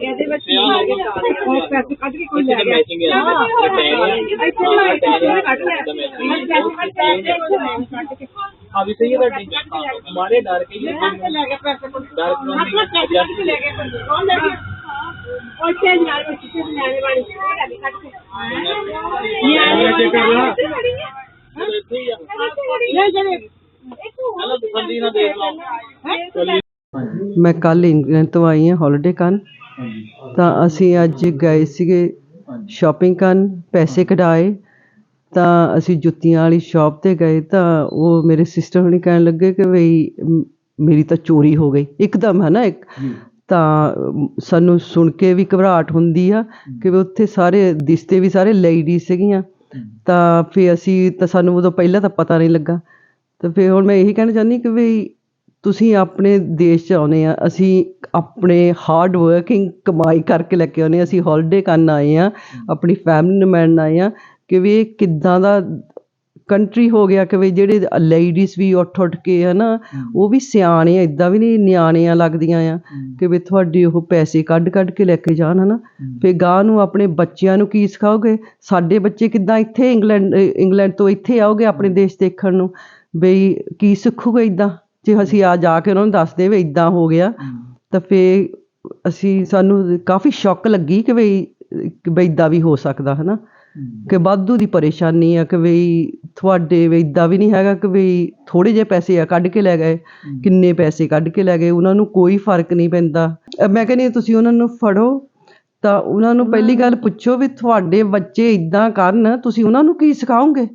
ਇਹਦੇ ਵਿੱਚ ਕੀ ਆ ਗਿਆ ਉਹ ਪੈਸੇ ਕੱਢ ਕੇ ਕੋਈ ਲੈ ਗਿਆ ਮੈਚਿੰਗ ਹੈ ਇਹ ਪੈ ਗਿਆ ਇੱਥੇ ਮੈਂ ਪੈਸੇ ਕੱਢ ਲਿਆ ਮੈਂ ਮੈਂ ਕੱਲ ਇੰਗਲੈਂਡ ਤੋਂ ਆਈ ਹਾਂ ਹੌਲੀਡੇ ਕਰਨ। ਤਾਂ ਅਸੀਂ ਅੱਜ ਗਏ ਸੀਗੇ ਸ਼ਾਪਿੰਗ ਕਰਨ ਪੈਸੇ ਕਢਾਏ। ਤਾਂ ਅਸੀਂ ਜੁੱਤੀਆਂ ਵਾਲੀ ਸ਼ਾਪ ਤੇ ਗਏ ਤਾਂ ਉਹ ਮੇਰੇ ਸਿਸਟਰ ਹੁਣੀ ਕਹਿਣ ਲੱਗੇ ਕਿ ਬਈ ਮੇਰੀ ਤਾਂ ਚੋਰੀ ਹੋ ਗਈ। ਇੱਕਦਮ ਹੈ ਨਾ ਇੱਕ? ਤਾਂ ਸਾਨੂੰ ਸੁਣ ਕੇ ਵੀ ਘਬਰਾਹਟ ਹੁੰਦੀ ਆ ਕਿ ਉੱਥੇ ਸਾਰੇ ਦਿਸਤੇ ਵੀ ਸਾਰੇ ਲੇਡੀ ਸੀਗੀਆਂ। ਤਾਂ ਫਿਰ ਅਸੀਂ ਤਾਂ ਸਾਨੂੰ ਉਦੋਂ ਪਹਿਲਾਂ ਤਾਂ ਪਤਾ ਨਹੀਂ ਲੱਗਾ। ਤਾਂ ਫਿਰ ਹੁਣ ਮੈਂ ਇਹੀ ਕਹਿਣਾ ਚਾਹੁੰਦੀ ਕਿ ਵੀ ਤੁਸੀਂ ਆਪਣੇ ਦੇਸ਼ 'ਚ ਆਉਨੇ ਆ ਅਸੀਂ ਆਪਣੇ ਹਾਰਡ ਵਰਕਿੰਗ ਕਮਾਈ ਕਰਕੇ ਲੈ ਕੇ ਆਉਨੇ ਅਸੀਂ ਹੌਲੀਡੇ ਕਰਨ ਆਏ ਆ ਆਪਣੀ ਫੈਮਿਲੀ ਨੂੰ ਮਿਲਣ ਆਏ ਆ ਕਿ ਵੀ ਇਹ ਕਿੱਦਾਂ ਦਾ ਕੰਟਰੀ ਹੋ ਗਿਆ ਕਿ ਵੀ ਜਿਹੜੇ ਲੇਡੀਜ਼ ਵੀ ਉੱਠ ਉੱਠ ਕੇ ਹਨਾ ਉਹ ਵੀ ਸਿਆਣੇ ਆ ਇਦਾਂ ਵੀ ਨਹੀਂ ਨਿਆਣੀਆਂ ਲੱਗਦੀਆਂ ਆ ਕਿ ਵੀ ਤੁਹਾਡੇ ਉਹ ਪੈਸੇ ਕੱਢ ਕੱਢ ਕੇ ਲੈ ਕੇ ਜਾਣ ਹਨਾ। ਫਿਰ ਗਾਂ ਨੂੰ ਆਪਣੇ ਬੱਚਿਆਂ ਨੂੰ ਕੀ ਸਿਖਾਓਗੇ? ਸਾਡੇ ਬੱਚੇ ਕਿੱਦਾਂ ਇੱਥੇ ਇੰਗਲੈਂਡ ਇੰਗਲੈਂਡ ਤੋਂ ਇੱਥੇ ਆਓਗੇ ਆਪਣੇ ਦੇਸ਼ ਦੇਖਣ ਨੂੰ? ਬਈ ਕੀ ਸਿੱਖੂਗੇ ਇਦਾਂ ਜੇ ਅਸੀਂ ਆ ਜਾ ਕੇ ਉਹਨਾਂ ਨੂੰ ਦੱਸਦੇ ਵੀ ਇਦਾਂ ਹੋ ਗਿਆ ਤਾਂ ਫੇ ਅਸੀਂ ਸਾਨੂੰ ਕਾਫੀ ਸ਼ੌਕ ਲੱਗੀ ਕਿ ਕਿ ਬਈ ਇਦਾਂ ਵੀ ਹੋ ਸਕਦਾ ਹਨਾ? ਕਿ ਵਾਧੂ ਦੀ ਪਰੇਸ਼ਾਨੀ ਆ ਕਿ ਬਈ ਤੁਹਾਡੇ ਵੀ ਇਦਾਂ ਵੀ ਨਹੀਂ ਹੈਗਾ ਕਿ ਬਈ ਥੋੜੇ ਜਿਹੇ ਪੈਸੇ ਆ ਕੱਢ ਕੇ ਲੈ ਗਏ ਕਿੰਨੇ ਪੈਸੇ ਕੱਢ ਕੇ ਲੈ ਗਏ ਉਹਨਾਂ ਨੂੰ ਕੋਈ ਫ਼ਰਕ ਨਹੀਂ ਪੈਂਦਾ। ਮੈਂ ਕਹਿੰਦੀ ਤੁਸੀਂ ਉਹਨਾਂ ਨੂੰ ਫੜੋ ਤਾਂ ਉਹਨਾਂ ਨੂੰ ਪਹਿਲੀ ਗੱਲ ਪੁੱਛੋ ਵੀ ਤੁਹਾਡੇ ਬੱਚੇ ਇਦਾਂ ਕਰਨ ਤੁਸੀਂ ਉਹਨਾਂ ਨੂੰ ਕੀ ਸਿਖਾਓਗੇ?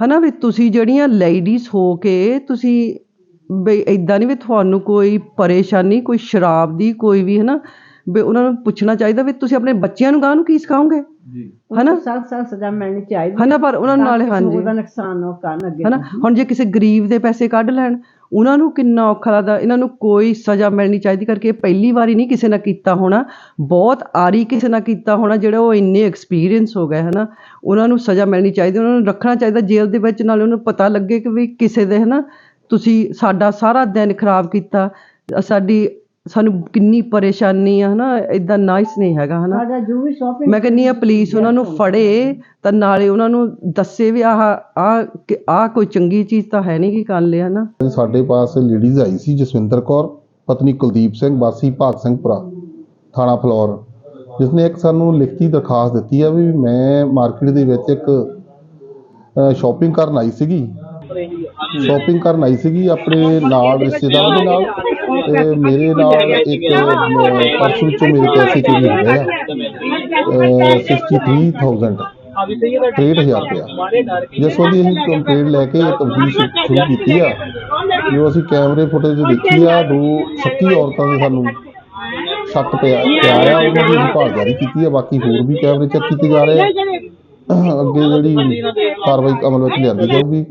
ਹਨਾ ਵੀ ਤੁਸੀਂ ਜਿਹੜੀਆਂ ਲੇਡੀਜ਼ ਹੋ ਕੇ ਤੁਸੀਂ ਬਈ ਇਦਾਂ ਨਹੀਂ ਵੀ ਤੁਹਾਨੂੰ ਕੋਈ ਪਰੇਸ਼ਾਨੀ ਕੋਈ ਸ਼ਰਾਬ ਦੀ ਕੋਈ ਵੀ ਹਨਾ ਵੀ ਉਹਨਾਂ ਨੂੰ ਪੁੱਛਣਾ ਚਾਹੀਦਾ ਵੀ ਤੁਸੀਂ ਆਪਣੇ ਬੱਚਿਆਂ ਨੂੰ ਗਾਂ ਨੂੰ ਕੀ ਸਿਖਾਓਗੇ? ਹਨਾ? ਸਖਤ ਸਖਤ ਸਜ਼ਾ ਮਿਲਣੀ ਚਾਹੀਦੀ ਹਨਾ ਪਰ ਉਹਨਾਂ ਨੂੰ ਨਾਲੇ ਹਾਂਜੀ। ਉਹਦਾ ਨੁਕਸਾਨ ਉਹ ਕਰਨ ਅੱਗੇ। ਹਨਾ? ਹੁਣ ਜੇ ਕਿਸੇ ਗਰੀਬ ਦੇ ਪੈਸੇ ਕੱਢ ਲੈਣ ਉਹਨਾਂ ਨੂੰ ਕਿੰਨਾ ਔਖਾ ਲੱਗਦਾ ਇਹਨਾਂ ਨੂੰ ਕੋਈ ਸਜ਼ਾ ਮਿਲਣੀ ਚਾਹੀਦੀ ਕਰਕੇ ਪਹਿਲੀ ਵਾਰੀ ਨਹੀਂ ਕਿਸੇ ਨਾਲ ਕੀਤਾ ਹੋਣਾ ਬਹੁਤ ਆਰੀ ਕਿਸੇ ਨਾਲ ਕੀਤਾ ਹੋਣਾ ਜਿਹੜਾ ਉਹ ਇੰਨੇ ਐਕਸਪੀਰੀਅੰਸ ਹੋ ਗਏ ਹਨਾ? ਉਹਨਾਂ ਨੂੰ ਸਜ਼ਾ ਮਿਲਣੀ ਚਾਹੀਦੀ ਉਹਨਾਂ ਨੂੰ ਰੱਖਣਾ ਚਾਹੀਦਾ ਜੇਲ੍ਹ ਦੇ ਵਿੱਚ ਨਾਲੇ ਉਹਨਾਂ ਨੂੰ ਪਤਾ ਲੱਗੇ ਕਿ ਵੀ ਕਿਸੇ ਦੇ ਹਨਾ ਤੁਸੀਂ ਸਾਡਾ ਸਾਰਾ ਦਿਨ ਖਰਾਬ ਕੀਤਾ। ਸਾਡੀ ਸਾਨੂੰ ਕਿੰਨੀ ਪਰੇਸ਼ਾਨੀ ਆ ਹਨਾ? ਇਦਾਂ ਨਾਈਸ ਨਹੀਂ ਹੈਗਾ ਹਨਾ? ਸਾਡਾ ਜੋ ਵੀ ਸ਼ਾਪਿੰਗ ਮੈਂ ਕਹਿੰਨੀ ਆ ਪੁਲਿਸ ਉਹਨਾਂ ਨੂੰ ਫੜੇ ਤਾਂ ਨਾਲੇ ਉਹਨਾਂ ਨੂੰ ਦੱਸੇ ਵੀ ਆਹ ਆ ਆ ਕੋਈ ਚੰਗੀ ਚੀਜ਼ ਤਾਂ ਹੈ ਨਹੀਂ ਕਿ ਕਰ ਲਿਆ ਨਾ ਸਾਡੇ ਪਾਸ ਲੇਡੀਜ਼ ਆਈ ਸੀ ਜਸਵਿੰਦਰ ਕੌਰ ਪਤਨੀ ਕੁਲਦੀਪ ਸਿੰਘ ਵਾਸੀ ਭਾਗ ਸਿੰਘਪੁਰਾ ਥਾਣਾ ਫਲੋਰ। ਜਿਸਨੇ ਇੱਕ ਸਾਨੂੰ ਲਿਖਤੀ ਦਰਖਾਸਤ ਦਿੱਤੀ ਆ ਵੀ ਮੈਂ ਮਾਰਕੀਟ ਦੇ ਵਿੱਚ ਇੱਕ ਸ਼ਾਪਿੰਗ ਕਰਨ ਆਈ ਸੀਗੀ। ਸ਼ਾਪਿੰਗ ਕਰਨ ਆਈ ਸੀਗੀ ਆਪਣੇ ਨਾਲ ਰਿਸ਼ਤੇਦਾਰਾਂ ਦੇ ਨਾਲ ਤੇ ਮੇਰੇ ਨਾਲ ਇੱਕ ਪਰਸ ਵਿੱਚੋਂ ਮੇਰੇ ਪੈਸੇ ਚੋਰੀ ਹੋ ਗਏ ਆ। ਅਹ 63000 ਆ ਵੀ ਸਹੀ 63000 ਰੁਪਇਆ। ਜਿਸ ਉਹਦੀ ਅਸੀਂ ਕੰਪਲੇਂਟ ਲੈ ਕੇ ਤਬਦੀਲ ਸ਼ੁਰੂ ਕੀਤੀ ਆ ਜੋ ਅਸੀਂ ਕੈਮਰੇ ਫੁਟੇਜ ਦੇਖੀ ਆ, ਦੋ ਸ਼ੱਕੀ ਔਰਤਾਂ ਦੇ ਸਾਨੂੰ ਸ਼ੱਕ ਪਿਆ ਪਿਆ ਆ, ਉਹਨਾਂ ਦੀ ਅਸੀਂ ਭਾਲਦਾਰੀ ਕੀਤੀ ਆ, ਬਾਕੀ ਹੋਰ ਵੀ ਕੈਮਰੇ ਚੈੱਕ ਕੀਤੇ ਜਾ ਰਹੇ ਆ। ਅੱਗੇ ਜਿਹੜੀ ਕਾਰਵਾਈ ਅਮਲ ਵਿੱਚ ਲਿਆਂਦੀ ਜਾਊਗੀ।